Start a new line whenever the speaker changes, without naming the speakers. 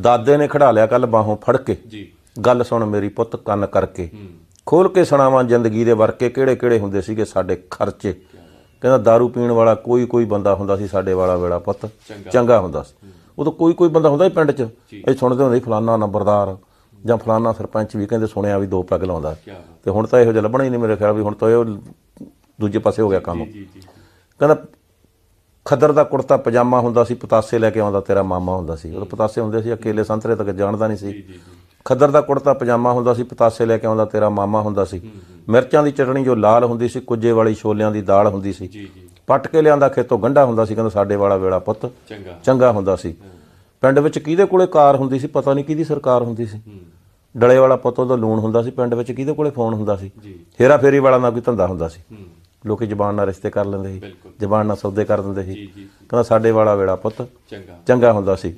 ਦਾਦੇ ਨੇ ਖੜਾ ਲਿਆ ਕੱਲ ਬਾਹੋਂ ਫੜ ਕੇ।
ਜੀ।
ਗੱਲ ਸੁਣ ਮੇਰੀ ਪੁੱਤ ਕੰਨ ਕਰਕੇ। ਖੋਲ ਕੇ ਸੁਣਾਵਾਂ ਜ਼ਿੰਦਗੀ ਦੇ ਵਰਕੇ ਕਿਹੜੇ ਕਿਹੜੇ ਹੁੰਦੇ ਸੀਗੇ ਸਾਡੇ ਖਰਚੇ। ਕਹਿੰਦਾ दारू ਪੀਣ ਵਾਲਾ ਕੋਈ ਕੋਈ ਬੰਦਾ ਹੁੰਦਾ ਸੀ ਸਾਡੇ ਵਾਲਾ ਵੇਲਾ ਪੁੱਤ।
ਚੰਗਾ।
ਹੁੰਦਾ ਸੀ। ਉਦੋਂ ਕੋਈ ਕੋਈ ਬੰਦਾ ਹੁੰਦਾ ਸੀ ਪਿੰਡ 'ਚ। ਇਹ ਸੁਣਦੇ ਹੁੰਦੇ ਫਲਾਨਾ ਨੰਬਰਦਾਰ ਜਾਂ ਫਲਾਨਾ ਸਰਪੰਚ ਵੀ ਕਹਿੰਦੇ ਸੁਣਿਆ ਵੀ ਦੋ ਪੈਗ ਲਾਉਂਦਾ। ਤੇ ਹੁਣ ਤਾਂ ਇਹੋ ਜਿਹਾ ਲੱਭਣਾ ਹੀ ਨਹੀਂ ਮੇਰੇ ਖਿਆਲ ਵੀ ਹੁਣ ਤਾਂ ਇਹ ਦੂਜੇ ਪਾਸੇ ਹੋ ਗਿਆ ਕੰਮ। ਕਹਿੰਦਾ ਖੱਦਰ ਦਾ ਕੁੜਤਾ ਪਜਾਮਾ ਹੁੰਦਾ ਸੀ ਪਤਾਸੇ ਲੈ ਕੇ ਆਉਂਦਾ ਤੇਰਾ ਮਾਮਾ ਹੁੰਦਾ ਸੀ। ਉਹ ਪਤਾਸੇ ਹੁੰਦੇ ਸੀ ਅਕੇਲੇ ਸੰਤਰੇ ਤੱਕ ਜਾਣਦਾ ਨਹੀਂ ਸੀ। ਖੱਦਰ ਦਾ ਕੁੜਤਾ ਪਜਾਮਾ ਹੁੰਦਾ ਸੀ ਪਤਾਸੇ ਲੈ ਕੇ ਆਉਂਦਾ ਤੇਰਾ ਮਾਮਾ ਹੁੰਦਾ ਸੀ। ਮਿਰਚਾਂ ਦੀ ਚਟਣੀ ਜੋ ਲਾਲ ਹੁੰਦੀ ਸੀ ਕੁੱਜੇ ਵਾਲੀ ਛੋਲਿਆਂ ਦੀ ਦਾਲ ਹੁੰਦੀ ਸੀ। ਪੱਟ ਕੇ ਲਿਆਂਦਾ ਖੇਤੋਂ ਗੰਢਾ ਹੁੰਦਾ ਸੀ ਕਹਿੰਦਾ ਸਾਡੇ ਵਾਲਾ ਵੇਲਾ ਪੁੱਤ
ਚੰਗਾ।
ਹੁੰਦਾ ਸੀ। ਪਿੰਡ ਵਿੱਚ ਕਿਹਦੇ ਕੋਲੇ ਕਾਰ ਹੁੰਦੀ ਸੀ ਪਤਾ ਨਹੀਂ ਕਿਹਦੀ ਸਰਕਾਰ ਹੁੰਦੀ ਸੀ। ਡਲੇ ਵਾਲਾ ਪੁੱਤ ਉਹਦਾ ਲੂਣ ਹੁੰਦਾ ਸੀ ਪਿੰਡ ਵਿੱਚ ਕਿਹਦੇ ਕੋਲੇ ਫੋਨ ਹੁੰਦਾ ਸੀ। ਹੇਰਾ ਫੇਰੀ ਵਾਲਾ ਨਾ ਕੋਈ ਧੰਦਾ ਹੁੰਦਾ ਸੀ। ਲੋਕੀ ਜ਼ਬਾਨ ਨਾਲ ਰਿਸ਼ਤੇ ਕਰ ਲੈਂਦੇ ਸੀ ਜ਼ਬਾਨ ਨਾਲ ਸੌਦੇ ਕਰ ਦਿੰਦੇ ਸੀ। ਕਹਿੰਦਾ ਸਾਡੇ ਵਾਲਾ ਵੇਲਾ ਪੁੱਤ
ਚੰਗਾ।
ਚੰਗਾ ਹੁੰਦਾ ਸੀ।